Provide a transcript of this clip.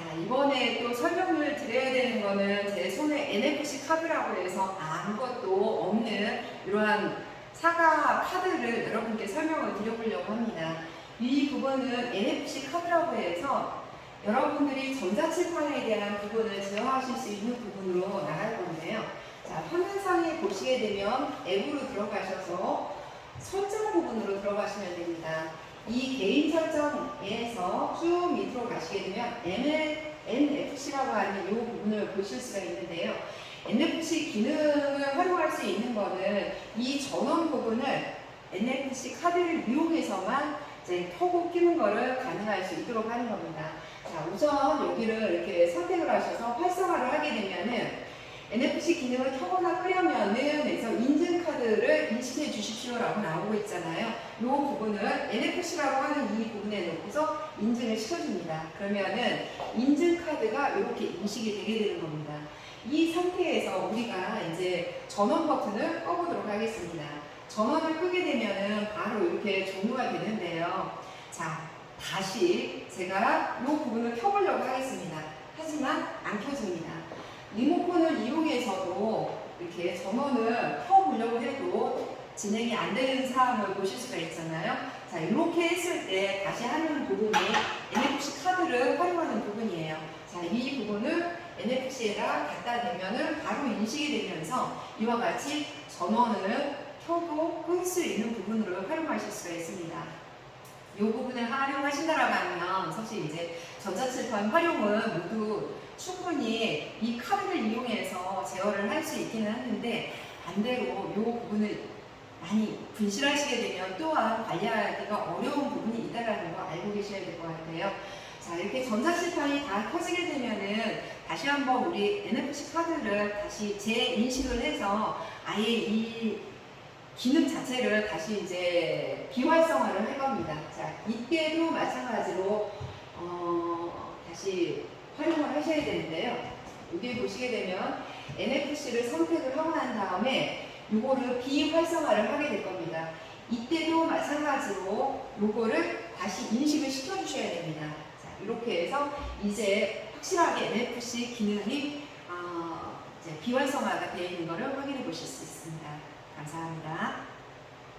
자, 이번에 또 설명을 드려야 되는 거는 제 손에 NFC 카드라고 해서 아무것도 없는 이러한 사과 카드를 여러분께 설명을 드려보려고 합니다. 이 부분은 NFC 카드라고 해서 여러분들이 전자칠판에 대한 부분을 제어하실 수 있는 부분으로 나갈 건데요. 자, 화면상에 보시게 되면 앱으로 들어가셔서 설정 부분으로 들어가시면 됩니다. 이 개인 설정에서 쭉 밑으로 가시게 되면 NFC라고 하는 이 부분을 보실 수가 있는데요. NFC 기능을 활용할 수 있는 거는 이 전원 부분을 NFC 카드를 이용해서만 이제 켜고 끼는 거를 가능할 수 있도록 하는 겁니다. 자, 우선 여기를 이렇게 선택을 하셔서 활성화를 하게 되면은 NFC 기능을 켜거나 그래서 인증카드를 인식해 주십시오라고 나오고 있잖아요. 이 부분을 NFC라고 하는 이 부분에 놓고서 인증을 시켜줍니다. 그러면은 인증카드가 이렇게 인식이 되게 되는 겁니다. 이 상태에서 우리가 이제 전원 버튼을 꺼보도록 하겠습니다. 전원을 끄게 되면은 바로 이렇게 종료가 되는데요. 자, 다시 제가 이 부분을 켜보려고 하겠습니다. 하지만 안 켜집니다. 리모컨을 이용해서도 이렇게 전원을 켜보려고 해도 진행이 안 되는 상황을 보실 수가 있잖아요. 자, 이렇게 했을 때 다시 하는 부분이 NFC 카드를 활용하는 부분이에요. 자, 이 부분을 NFC에다 갖다 대면은 바로 인식이 되면서 이와 같이 전원을 켜고 끌 수 있는 부분으로 활용하실 수가 있습니다. 이 부분을 활용하신다라고 하면 사실 이제 전자칠판 활용은 모두 충분히 이 카드를 이용해서 제어를 할 수 있기는 하는데 반대로 이 부분을 많이 분실하시게 되면 또한 관리하기가 어려운 부분이 있다는 거 알고 계셔야 될 것 같아요. 자 이렇게 전자칠판이 다 켜지게 되면은 다시 한번 우리 NFC 카드를 다시 재인식을 해서 아예 이 기능 자체를 다시 이제 비활성화를 할 겁니다. 자 이때도 마찬가지로 어, 다시 활용을 하셔야 되는데요. 여기 보시게 되면 NFC를 선택을 하고 난 다음에 요거를 비활성화를 하게 될 겁니다. 이때도 마찬가지로 요거를 다시 인식을 시켜주셔야 됩니다. 자, 이렇게 해서 이제 확실하게 NFC 기능이 어, 비활성화가 되어 있는 것을 확인해 보실 수 있습니다. 감사합니다.